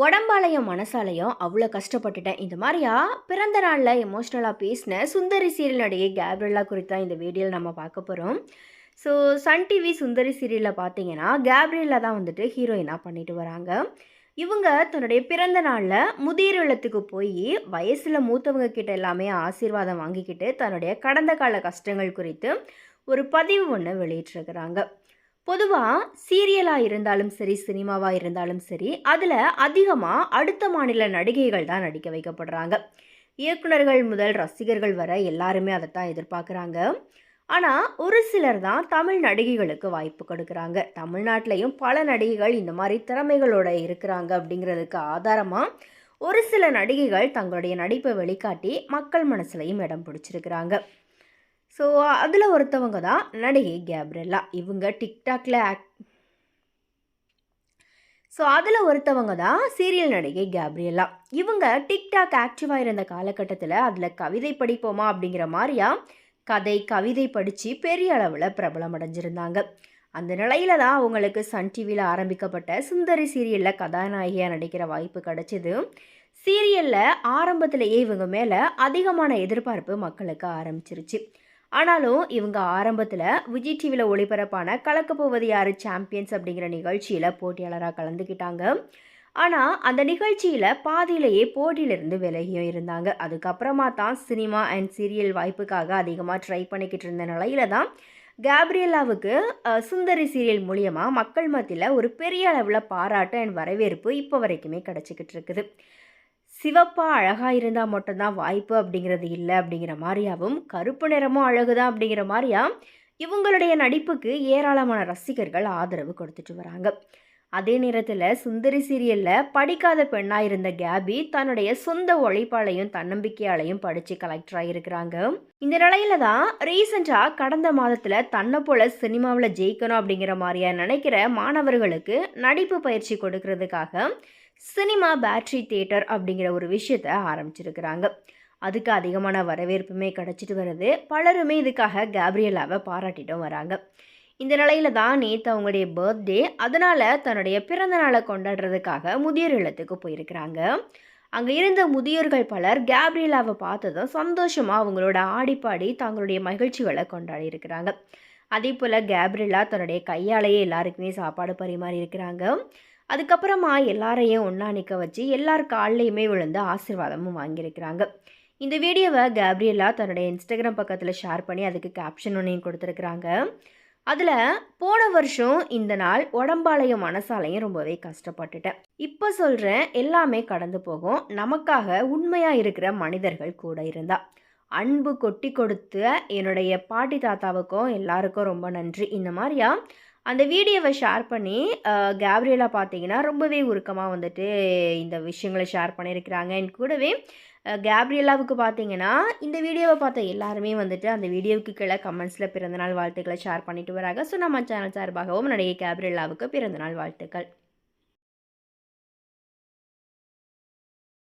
உடம்பாலையும் மனசாலையும் அவ்வளோ கஷ்டப்பட்டுட்டேன். இந்த மாதிரியா? பிறந்த நாளில் எமோஷ்னலாக பேசின சுந்தரி சீரியல் நடிகை கேப்ரில்லா குறித்து தான் இந்த வீடியோவில் நம்ம பார்க்க போகிறோம் ஸோ சன் டிவி சுந்தரி சீரியலில் பார்த்தீங்கன்னா கேப்ரியலா தான் வந்துட்டு ஹீரோயினாக பண்ணிட்டு வராங்க. இவங்க தன்னுடைய பிறந்த நாளில் முதிர் இல்லத்துக்கு போய் வயசில் மூத்தவங்க கிட்ட எல்லாமே ஆசீர்வாதம் வாங்கிக்கிட்டு தன்னுடைய கடந்த கால கஷ்டங்கள் குறித்து ஒரு பதிவு ஒன்று வெளியிட்டிருக்கிறாங்க. பொதுவாக சீரியலாக இருந்தாலும் சரி சினிமாவாக இருந்தாலும் சரி அதில் அதிகமாக அடுத்த மாநில நடிகைகள் தான் நடிக்க வைக்கப்படுறாங்க. இயக்குனர்கள் முதல் ரசிகர்கள் வர எல்லாருமே அதை தான் எதிர்பார்க்குறாங்க. ஆனால் ஒரு சிலர் தான் தமிழ் நடிகைகளுக்கு வாய்ப்பு கொடுக்குறாங்க. தமிழ்நாட்டிலையும் பல நடிகைகள் இந்த மாதிரி திறமைகளோட இருக்கிறாங்க அப்படிங்கிறதுக்கு ஆதாரமாக ஒரு சில நடிகைகள் தங்களுடைய நடிப்பை வெளிக்காட்டி மக்கள் மனசுலையும் இடம் பிடிச்சிருக்கிறாங்க. ஸோ அதில் ஒருத்தவங்க தான் நடிகை கேப்ரெல்லா. இவங்க டிக்டாக்ல ஆக்ட் ஸோ அதில் ஒருத்தவங்க தான் சீரியல் நடிகை கேப்ரியலா இவங்க டிக்டாக் ஆக்டிவாக இருந்த காலகட்டத்தில் அதில் கவிதை படிப்போமா அப்படிங்கிற மாதிரியா கதை கவிதை படித்து பெரிய அளவில் பிரபலம் அடைஞ்சிருந்தாங்க. அந்த நிலையில தான் அவங்களுக்கு சன் டிவியில் ஆரம்பிக்கப்பட்ட சுந்தரி சீரியலில் கதாநாயகியாக நடிக்கிற வாய்ப்பு கிடைச்சிது. சீரியலில் ஆரம்பத்திலேயே இவங்க மேலே அதிகமான எதிர்பார்ப்பு மக்களுக்கு ஆரம்பிச்சிருச்சு. ஆனாலும் இவங்க ஆரம்பத்தில் விஜய் டிவியில் ஒளிபரப்பான கலக்கப்போவது யார்? சாம்பியன்ஸ் அப்படிங்கிற நிகழ்ச்சியில் போட்டியாளராக கலந்துக்கிட்டாங்க. ஆனால் அந்த நிகழ்ச்சியில் பாதியிலேயே போட்டியிலிருந்து விலகியும் இருந்தாங்க. அதுக்கப்புறமா தான் சினிமா அண்ட் சீரியல் வாய்ப்புக்காக அதிகமாக ட்ரை பண்ணிக்கிட்டு இருந்த நிலையில தான் கேப்ரியலாவுக்கு சுந்தரி சீரியல் மூலியமாக மக்கள் மத்தியில் ஒரு பெரிய அளவில் பாராட்டு அண்ட் வரவேற்பு இப்போ வரைக்குமே கிடச்சிக்கிட்டு இருக்குது. சிவப்பாக அழகாக இருந்தால் மட்டும்தான் வாய்ப்பு அப்படிங்கிறது இல்லை அப்படிங்கிற மாதிரியாவும் கருப்பு நிறமும் அழகு தான் அப்படிங்கிற மாதிரியா இவங்களுடைய நடிப்புக்கு ஏராளமான ரசிகர்கள் ஆதரவு கொடுத்துட்டு வராங்க. அதே நேரத்தில் சுந்தரி சீரியலில் படிக்காத பெண்ணாக இருந்த கேபி தன்னுடைய சொந்த உழைப்பாலையும் தன்னம்பிக்கையாலையும் படித்து கலெக்டர் ஆகியிருக்கிறாங்க இந்த நிலையில தான் ரீசெண்டாக கடந்த மாதத்தில் தன்னை போல சினிமாவில் ஜெயிக்கணும் அப்படிங்கிற மாதிரியா நினைக்கிற மாணவர்களுக்கு நடிப்பு பயிற்சி கொடுக்கறதுக்காக சினிமா பேட்ரி தியேட்டர் அப்படிங்கிற ஒரு விஷயத்த ஆரம்பிச்சிருக்கிறாங்க. அதுக்கு அதிகமான வரவேற்புமே கிடச்சிட்டு வருது. பலருமே இதுக்காக கேப்ரியலாவை பாராட்டிட்டும் வராங்க. இந்த நிலையில தான் நேற்று அவங்களுடைய பர்த்டே அதனால் தன்னுடைய பிறந்த நாளை கொண்டாடுறதுக்காக முதியோர் இல்லத்துக்கு போயிருக்கிறாங்க. அங்கே இருந்த முதியோர்கள் பலர் கேப்ரியலாவை பார்த்ததும் சந்தோஷமாக அவங்களோட ஆடிப்பாடி தங்களுடைய மகிழ்ச்சிகளை கொண்டாடி இருக்கிறாங்க அதே போல் கேப்ரியலா தன்னுடைய கையாலேயே எல்லாருக்குமே சாப்பாடு பரிமாறி இருக்கிறாங்க அதுக்கப்புறமா எல்லாரையும் ஒன்றா நிற்க வச்சு எல்லார் கால்லையுமே விழுந்து ஆசீர்வாதமும் வாங்கியிருக்கிறாங்க. இந்த வீடியோவை கேப்ரியலா தன்னுடைய இன்ஸ்டாகிராம் பக்கத்தில் ஷேர் பண்ணி அதுக்கு கேப்ஷன் ஒன்றையும் கொடுத்துருக்குறாங்க. அதில் போன வருஷம் இந்த நாள் உடம்பாலையும் மனசாலையும் ரொம்பவே கஷ்டப்பட்டுட்டேன். இப்போ சொல்கிறேன் எல்லாமே கடந்து போகும். நமக்காக உண்மையாக இருக்கிற மனிதர்கள் கூட இருந்தா. அன்பு கொட்டி கொடுத்த என்னுடைய பாட்டி தாத்தாவுக்கும் எல்லாருக்கும் ரொம்ப நன்றி. இந்த மாதிரியா அந்த வீடியோவை ஷேர் பண்ணி கேப்ரியலா பார்த்தீங்கன்னா ரொம்பவே உருக்கமாக வந்துட்டு இந்த விஷயங்களை ஷேர் பண்ணியிருக்கிறாங்க. என் கூடவே கேப்ரியலாவுக்கு பார்த்தீங்கன்னா இந்த வீடியோவை பார்த்த எல்லாருமே வந்துட்டு அந்த வீடியோவுக்கு கீழே கமெண்ட்ஸில் பிறந்தநாள் வாழ்த்துக்களை ஷேர் பண்ணிட்டு வராங்க. ஸோ நம்ம சேனல் சார்பாகவும் நடிகை கேப்ரியலாவுக்கு பிறந்தநாள் வாழ்த்துக்கள்.